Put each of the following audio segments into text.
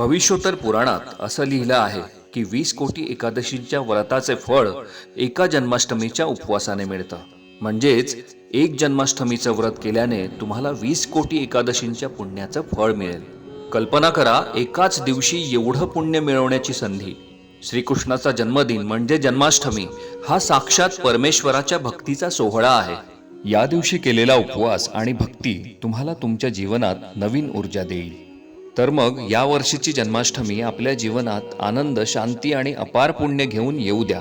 भविष्योत्तर पुराणात असं लिहिलं आहे की वीस कोटी एकादशींच्या व्रताचे फळ एका जन्माष्टमीच्या उपवासाने मिळतं. म्हणजेच एक जन्माष्टमीचं व्रत केल्याने तुम्हाला वीस कोटी एकादशींच्या पुण्याचं फळ मिळेल. कल्पना करा एकाच दिवशी एवढं पुण्य मिळवण्याची संधी. श्रीकृष्णाचा जन्मदिन म्हणजे जन्माष्टमी हा साक्षात परमेश्वराच्या भक्तीचा सोहळा आहे. या दिवशी केलेला उपवास आणि भक्ती तुम्हाला तुमच्या जीवनात नवीन ऊर्जा देईल. तर मग या वर्षीची जन्माष्टमी आपल्या जीवनात आनंद शांती आणि अपार पुण्य घेऊन येऊ द्या.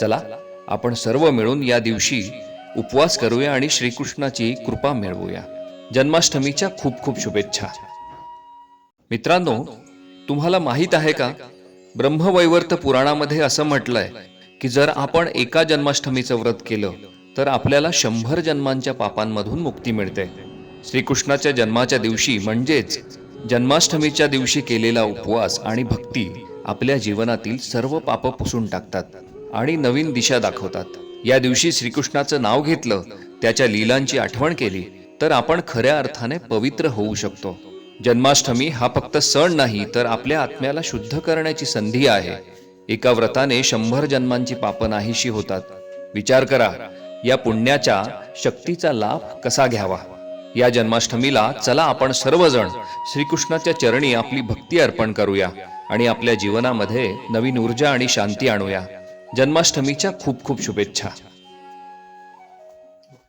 चला आपण सर्व मिळून या दिवशी उपवास करूया आणि श्रीकृष्णाची कृपा मिळवूया. जन्माष्टमीच्या खूप खूप शुभेच्छा. मित्रांनो तुम्हाला माहीत आहे का? ब्रह्मवैवर्त पुराणामध्ये असं म्हटलंय की जर आपण एका जन्माष्टमीचं व्रत केलं तर आपल्याला शंभर जन्मांच्या पापांमधून मुक्ती मिळते. श्रीकृष्णाच्या जन्माच्या दिवशी म्हणजेच जन्माष्टमीच्या दिवशी केलेला उपवास आणि भक्ती आपल्या जीवनातील सर्व पाप पुसून टाकतात आणि नवीन दिशा दाखवतात. या दिवशी श्रीकृष्णाचं नाव घेतलं त्याच्या लीलांची आठवण केली तर आपण खऱ्या अर्थाने पवित्र होऊ शकतो. जन्माष्टमी हा फक्त सण नाही तर आपल्या आत्म्याला शुद्ध करण्याची संधी आहे. एका व्रताने शंभर जन्मांची पापं नाहीशी होतात. विचार करा या पुण्याच्या शक्तीचा लाभ कसा घ्यावा? या जन्माष्टमीला चला आपण सर्वजण श्रीकृष्णाच्या चरणी आपली भक्ती अर्पण करूया आणि आपल्या जीवनामध्ये नवीन ऊर्जा आणि शांती आणूया. जन्माष्टमीच्या खूप खूप शुभेच्छा.